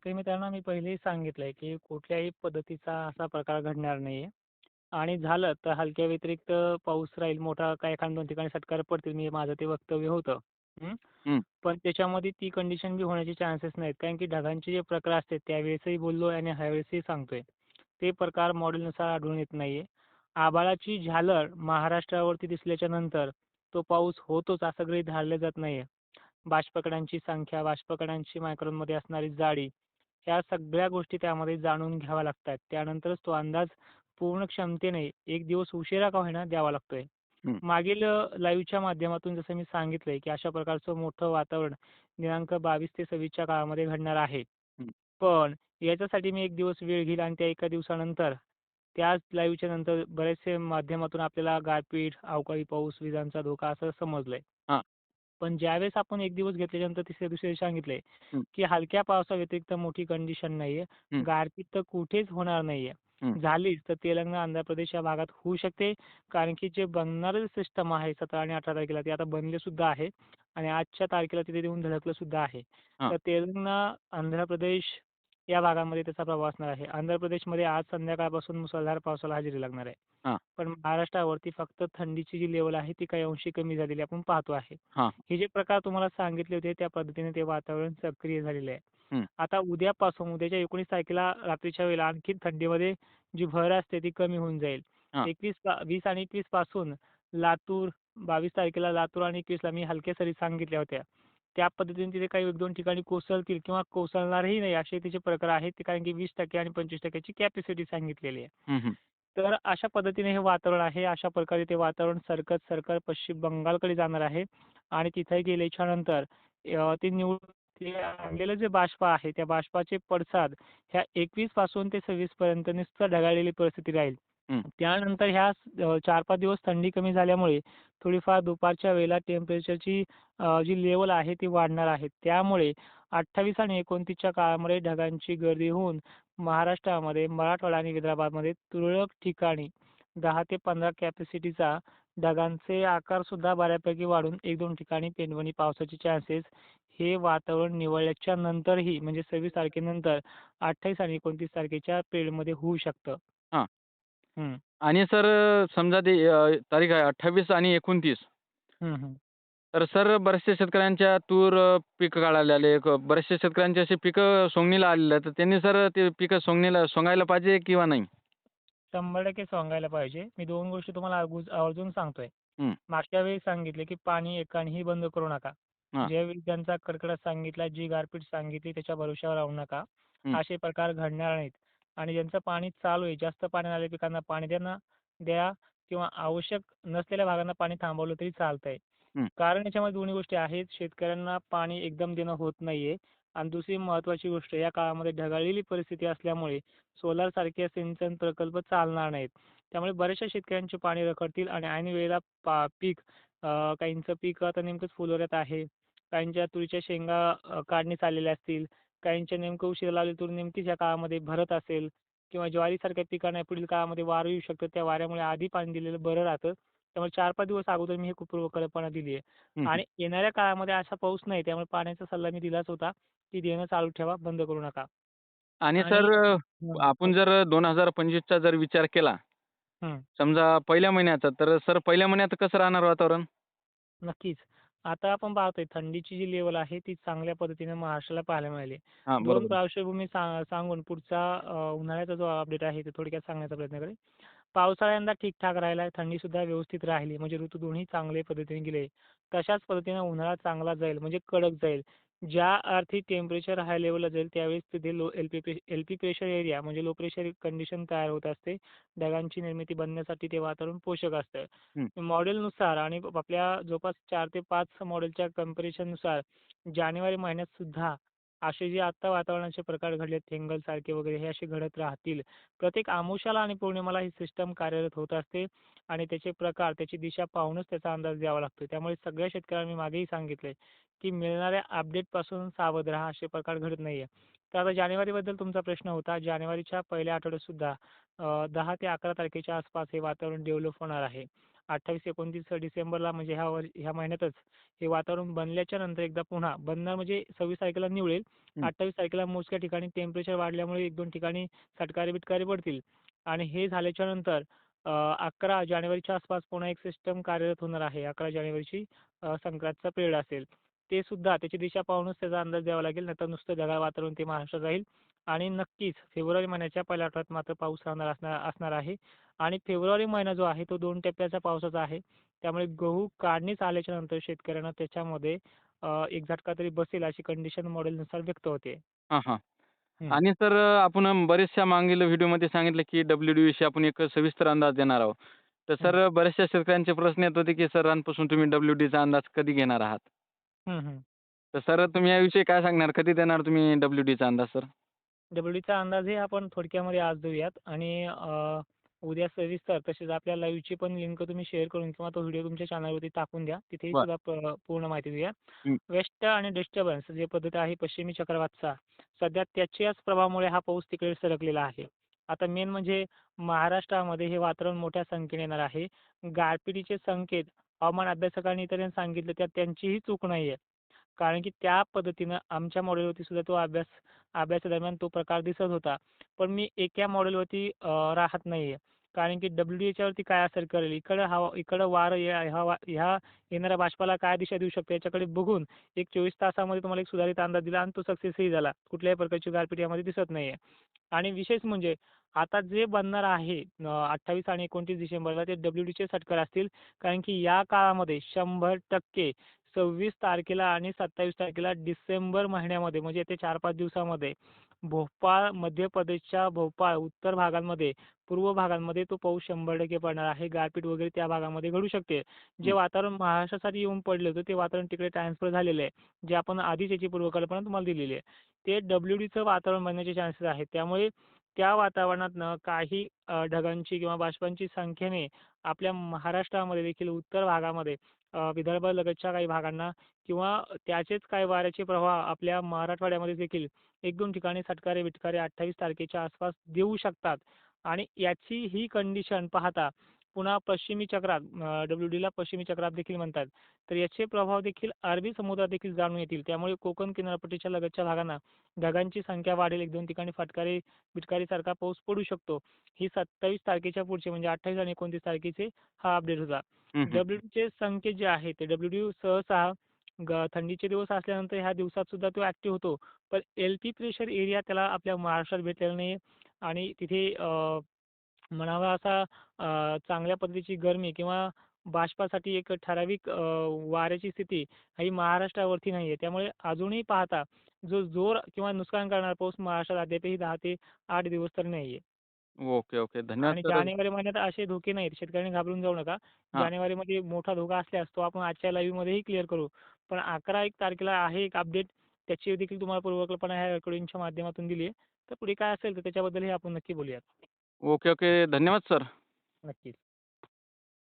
शेतकरी मित्रांनो मी पहिलेही सांगितलंय, की कुठल्याही पद्धतीचा असा प्रकार घडणार नाहीये आणि झालं तर हलक्या व्यतिरिक्त पाऊस राहील मोठा काही एखाद 2 ठिकाणी सटकार पडतील. मी माझं ते वक्तव्य होतं. पण त्याच्यामध्ये ती कंडिशन बी होण्याचे चान्सेस नाहीत. कारण की ढगांचे जे प्रकार असतात त्यावेळेसही बोललोय आणि ह्यावेळेसही सांगतोय. ते प्रकार मॉडेलनुसार आढळून येत नाहीये. आभाळाची झालर महाराष्ट्रावरती दिसल्याच्या नंतर तो पाऊस होतोच असं गृहीत धरलं जात नाहीये. बाष्पकणांची संख्या, बाष्पकणांची मायक्रॉनमध्ये असणारी जाडी, ह्या सगळ्या गोष्टी त्यामध्ये जाणून घ्याव्या लागतात. त्यानंतरच तो अंदाज पूर्ण क्षमतेने एक दिवस उशिरा का होईना द्यावा लागतोय. मागील लाईव्हच्या माध्यमातून जसं मी सांगितलंय, की अशा प्रकारचं मोठं वातावरण दिनांक 22 ते 26 च्या काळामध्ये घडणार आहे. पण याच्यासाठी मी एक दिवस वेळ घेईल आणि त्या एका दिवसानंतर त्याच लाईव्हच्या नंतर बरेचसे माध्यमातून आपल्याला गारपीट, अवकाळी पाऊस, विजांचा धोका असं समजलंय. पण ज्यावेळेस आपण एक दिवस घेतल्याच्यानंतर तिसऱ्या दिवशी सांगितलंय, हं. की हलक्या पावसाव्यतिरिक्त मोठी कंडिशन नाहीये. गारपीट तर कुठेच होणार नाहीये. झालीच तर तेलंगणा, आंध्र प्रदेश या भागात होऊ शकते. कारण की जे बनणारं सिस्टम आहे 17 आणि 18 तारखेला ते आता बनले सुद्धा आहे आणि आजच्या तारखेला तिथे येऊन धडकलं सुद्धा आहे. तर तेलंगणा, आंध्र प्रदेश या भागामध्ये त्याचा प्रभाव असणार आहे. आंध्र प्रदेशमध्ये आज संध्याकाळपासून मुसळधार पावसाला हजेरी लागणार आहे. हां. पण महाराष्ट्रावरती फक्त थंडीची जी लेव्हल आहे ती काही अंशी कमी झालेली आपण पाहतो आहे. हां. हे जे प्रकार तुम्हाला सांगितले होते त्या पद्धतीने ते वातावरण सक्रिय झालेलं आहे. आता उद्यापासून उद्याच्या 19 तारखेला रात्रीच्या वेळेला आणखीन थंडीमध्ये जी भर असते ती कमी होऊन जाईल. हां. 21 पा 20 आणि 21 पासून लातूर, 22 तारखेला लातूर आणि 21 ला मी हलक्या सरी सांगितल्या होत्या. त्या पद्धतीने तिथे काही 1-2 ठिकाणी कोसळतील किंवा कोसळणारही नाही असे तिचे प्रकार आहेत. ते कारण की 20% आणि 25% ची कॅपॅसिटी सांगितलेली आहे. तर अशा पद्धतीने हे वातावरण आहे. अशा प्रकारे ते वातावरण सरकत, सरकत पश्चिम बंगालकडे जाणार आहे आणि तिथे गेल्याच्यानंतर अ, ते निवडून ते आणलेलं जे बाष्प आहे त्या बाष्पाचे पडसाद ह्या 21 पासून ते 26 पर्यंत नुसतं ढगाळलेली परिस्थिती राहील. त्यानंतर ह्या अ, 4-5 दिवस थंडी कमी झाल्यामुळे थोडीफार दुपारच्या वेळेला टेम्परेचरची जी लेव्हल आहे ती वाढणार आहे. त्यामुळे 28 आणि 29 च्या काळामध्ये ढगांची गर्दी होऊन महाराष्ट्रामध्ये, मराठवाडा आणि विदर्भामध्ये तुरळक ठिकाणी 10 ते 15 कॅपॅसिटीचा ढगांचे आकार सुद्धा बऱ्यापैकी वाढून 1-2 ठिकाणी पेंदवणी पावसाचे चान्सेस हे वातावरण निवळल्याच्या नंतरही म्हणजे 26 तारखेनंतर 28 आणि 29 तारखेच्या पिरियडमध्ये होऊ शकतं. आणि सर समजा ते तारीख आहे 28 आणि 29 हं. तर सर बऱ्याचशा शेतकऱ्यांच्या तूर पीक काढायला आले. क बरेचशा शेतकऱ्यांची अशी पिकं सोंगणीला आलेली आहेत. तर त्यांनी सर ते पिकं सोंगणीला सोंगायला पाहिजे किंवा नाही? 100% सोंगायला पाहिजे. मी 2 गोष्टी तुम्हाला आवर्जून सांगतोय. हं. मागच्या वेळी सांगितले, की पाणी एकानेही बंद करू नका. हां. ज्यावेळी त्यांचा कडकडाट सांगितला, जी गारपीट सांगितली त्याच्या भरवशावर राहू नका. हं. असे प्रकार घडणार नाहीत आणि ज्यांचं पाणी चालू आहे, जास्त पाणी आलेल्या पिकांना पाणी द्या ना द्या किंवा आवश्यक नसलेल्या भागांना पाणी थांबवलं तरी चालतंय. कारण याच्यामध्ये दोन्ही गोष्टी आहेत. शेतकऱ्यांना पाणी एकदम देणं होत नाहीये आणि दुसरी महत्त्वाची गोष्ट या काळामध्ये ढगाळलेली परिस्थिती असल्यामुळे सोलारसारखे सिंचन प्रकल्प चालणार नाहीत. त्यामुळे बऱ्याचशा शेतकऱ्यांचे पाणी रखडतील आणि ऐन वेळेला पीक काहींचं पीक आता नेमकंच फुलोऱ्यात आहे. काहींच्या तुरीच्या शेंगा काढणीस आलेल्या असतील. काहींच्या नेमकं उशिरा लावलेली तूर नेमकीच या काळामध्ये भरत असेल किंवा ज्वारीसारख्या पिकांना पुढील काळामध्ये वारं येऊ शकतं. त्या वाऱ्यामुळे आधी पाणी दिलेलं बरं राहतं. त्यामुळे 4-5 दिवस अगोदर मी ही पूर्वकल्पना दिली आहे. आणि येणाऱ्या काळामध्ये असा पाऊस नाही. त्यामुळे पाण्याचा सल्ला मी दिलाच होता, की देणं चालू ठेवा, बंद करू नका. आणि सर आपण जर 2025 चा जर विचार केला. समजा पहिल्या महिन्याचा, तर सर पहिल्या महिन्यात कसं राहणार वातावरण? नक्कीच. आता आपण पाहतोय थंडीची जी लेव्हल आहे ती चांगल्या पद्धतीने महाराष्ट्राला पाहायला मिळाली. हां, 2 बरोबर आहे. पार्श्वभूमी सा सांगून पुढचा अ, उन्हाळ्याचा जो अपडेट आहे ते थोडक्यात सांगण्याचा प्रयत्न करेन. पावसाळा यंदा ठीक-ठाक राहिला आहे. थंडीसुद्धा व्यवस्थित राहिली. म्हणजे ऋतू दोन्ही चांगल्या पद्धतीने गेले. तशाच पद्धतीने उन्हाळा चांगला जाईल म्हणजे कडक जाईल. ज्या अर्थी टेम्परेचर हाय लेव्हलला जाईल त्यावेळेस तिथे लो एलपी पे एलपी प्रेशर एरिया म्हणजे लो प्रेशर कंडिशन तयार होत असते. ढगांची निर्मिती बनण्यासाठी ते वातावरण पोषक असतं. मॉडेलनुसार आणि आपल्या जवळपास 4 ते 5 मॉडेलच्या कंपॅरिझननुसार जानेवारी महिन्यात सुद्धा असे जे आत्ता वातावरणाचे प्रकार घडले आहेत थेंगलसारखे वगैरे हे असे घडत राहतील. प्रत्येक अमावास्येला आणि पौर्णिमाला ही सिस्टम कार्यरत होत असते आणि त्याचे प्रकार, त्याची दिशा पाहूनच त्याचा अंदाज द्यावा लागतो. त्यामुळे सगळ्या शेतकऱ्यांनी मागेही सांगितले की मिळणाऱ्या अपडेटपासून सावध राहा. असे प्रकार घडत नाही आहे तर आता जानेवारीबद्दल तुमचा प्रश्न होता. जानेवारीच्या पहिल्या आठवड्यात सुद्धा अ, 10 ते 11 तारखेच्या आसपास हे वातावरण डेव्हलप होणार आहे. 28-29 डिसेंबरला म्हणजे ह्या वर ह्या महिन्यातच हे वातावरण बनल्याच्या नंतर एकदा पुन्हा बनणार म्हणजे 26 तारखेला निवळेल. 28 तारखेला मोजक्या ठिकाणी टेम्परेचर वाढल्यामुळे 1-2 ठिकाणी सटकारे-बिटकारे पडतील आणि हे झाल्याच्यानंतर अ, 11 जानेवारीच्या आसपास पुन्हा एक सिस्टम कार्यरत होणार आहे. 11 जानेवारीची संक्रांतचा पिरियड असेल. ते सुद्धा त्याची दिशा पाहूनच त्याचा अंदाज द्यावा लागेल. नाहीतर नुसतं ढगाळ वातावरण ते महाराष्ट्रात राहील आणि नक्कीच फेब्रुवारी महिन्याच्या पहिल्या आठवड्यात मात्र पाऊस राहणार असणार असणार आहे आणि फेब्रुवारी महिना जो आहे तो 2 टप्प्याचा पावसाचा आहे. त्यामुळे गहू काढणीस आल्याच्यानंतर शेतकऱ्यांना त्याच्यामध्ये एक झटका तरी बसेल अशी कंडिशन मॉडेलनुसार व्यक्त होते. हां, हां. हं. आणि सर आपण बरेचशा मागील व्हिडिओमध्ये सांगितलं की डब्ल्यू-डी विषयी आपण एक सविस्तर अंदाज देणार आहोत. तर. सर बऱ्याचशा शेतकऱ्यांचे प्रश्न येत होते की सरांपासून तुम्ही डब्ल्यू-डीचा अंदाज कधी घेणार आहात? हं, हं. तर सर तुम्ही याविषयी काय सांगणार? कधी देणार तुम्ही डब्ल्यू-डीचा अंदाज सर? डब्ल्यूडीचा अंदाज हे आपण थोडक्यामध्ये आज देऊयात आणि अ, उद्या सविस्तर तसेच आपल्या लाईव्हची पण लिंक तुम्ही शेअर करून किंवा तो व्हिडिओ तुमच्या चॅनलवरती टाकून द्या. तिथेही. सुद्धा पूर्ण माहिती देऊया. वेस्ट आणि डिस्टर्बन्स जे पद्धत आहे पश्चिमी चक्रवातचा, सध्या त्याच्याच प्रभावामुळे हा पाऊस तिकडे सरकलेला आहे. आता मेन म्हणजे महाराष्ट्रामध्ये हे वातावरण मोठ्या संख्येने येणार आहे. गारपिटीचे संकेत हवामान अभ्यासकांनी इतरांनी सांगितले त्यात त्यांचीही चूक नाही आहे. कारण की त्या पद्धतीनं आमच्या मॉडेलवरती सुद्धा तो अभ्यास अभ्यासादरम्यान तो प्रकार दिसत होता. पण मी एका मॉडेलवरती राहत नाही आहे. कारण की डब्ल्यू याच्यावरती काय असर करेल, इकडं हवा इकडं वारं या ह्या येणाऱ्या बाष्पाला काय दिशा देऊ शकते याच्याकडे बघून एक 24 तासामध्ये तुम्हाला एक सुधारित अंदाज दिला आणि तो सक्सेसही झाला. कुठल्याही प्रकारची गारपीट यामध्ये दिसत नाही आहे. आणि विशेष म्हणजे आता जे बनणार आहे अठ्ठावीस आणि 29 डिसेंबरला ते डब्ल्यू डीचे षटकार असतील. कारण की या काळामध्ये 100% 26 तारखेला आणि 27 तारखेला डिसेंबर महिन्यामध्ये म्हणजे येत्या 4-5 दिवसामध्ये भोपाळ, मध्य प्रदेशच्या भोपाळ, उत्तर भागांमध्ये, पूर्व भागांमध्ये तो पाऊस 100% पडणार आहे. गारपीट वगैरे त्या भागामध्ये घडू शकते. जे. वातावरण महाराष्ट्रासाठी येऊन पडलं होतं ते वातावरण तिकडे ट्रान्सफर झालेलं आहे. जे आपण आधीच याची पूर्वकल्पना तुम्हाला दिलेली आहे. ते डब्ल्यूडीचं वातावरण बनण्याचे चान्सेस आहेत. त्यामुळे त्या वातावरणातनं काही ढगांची किंवा बाष्पांची संख्येने आपल्या महाराष्ट्रामध्ये देखील उत्तर भागामध्ये विदर्भालगतच्या काही भागांना किंवा त्याचेच काही वाऱ्याचे प्रवाह आपल्या मराठवाड्यामध्ये देखील 1-2 ठिकाणी सटकारे विटकारे अठ्ठावीस तारखेच्या आसपास देऊ शकतात. आणि याची ही कंडिशन पाहता पुन्हा पश्चिमी चक्रात डब्ल्यू डीला पश्चिमी चक्रात देखील म्हणतात. तर याचे प्रभाव देखील अरबी समुद्रात देखील जाणून येतील. त्यामुळे कोकण किनारपट्टीच्या लगतच्या भागांना ढगांची संख्या वाढेल. 1-2 ठिकाणी फटकारे-बिटकारीसारखा पाऊस पडू शकतो. ही 27 तारखेच्या पुढचे म्हणजे 28 आणि 29 तारखेचे हा अपडेट होता. हं, डब्ल्यूडीचे संकेत जे आहेत ते डब्ल्यूडी सहसा थंडीचे दिवस असल्यानंतर ह्या दिवसात सुद्धा तो ऍक्टिव्ह होतो. पण एल-पी प्रेशर एरिया त्याला आपल्या महाराष्ट्रात भेटलेला नाही आणि तिथे म्हणावा असा चांगल्या पद्धतीची गरमी किंवा बाष्पासाठी एक ठराविक वाऱ्याची स्थिती ही महाराष्ट्रावरती नाही आहे. त्यामुळे अजूनही पाहता जो जोर किंवा नुकसान करणारा पाऊस महाराष्ट्रात अद्यापही दहा ते आठ दिवस तरी नाही आहे. Okay, okay. धन्यवाद आणि सर. जानेवारी महिन्यात असे धोके नाहीत. शेतकऱ्यांनी घाबरून जाऊ नका. हां. जानेवारीमध्ये मोठा धोका असल्यास तो आपण आजच्या लाईव्हमध्येही क्लिअर करू. पण 11-1 तारखेला आहे एक अपडेट त्याची देखील तुम्हाला पूर्वकल्पना ह्या रेकॉर्डिंगच्या माध्यमातून दिली आहे. तर पुढे काय असेल तर त्याच्याबद्दलही आपण नक्की बोलूयात. Okay, okay. धन्यवाद सर. नक्कीच.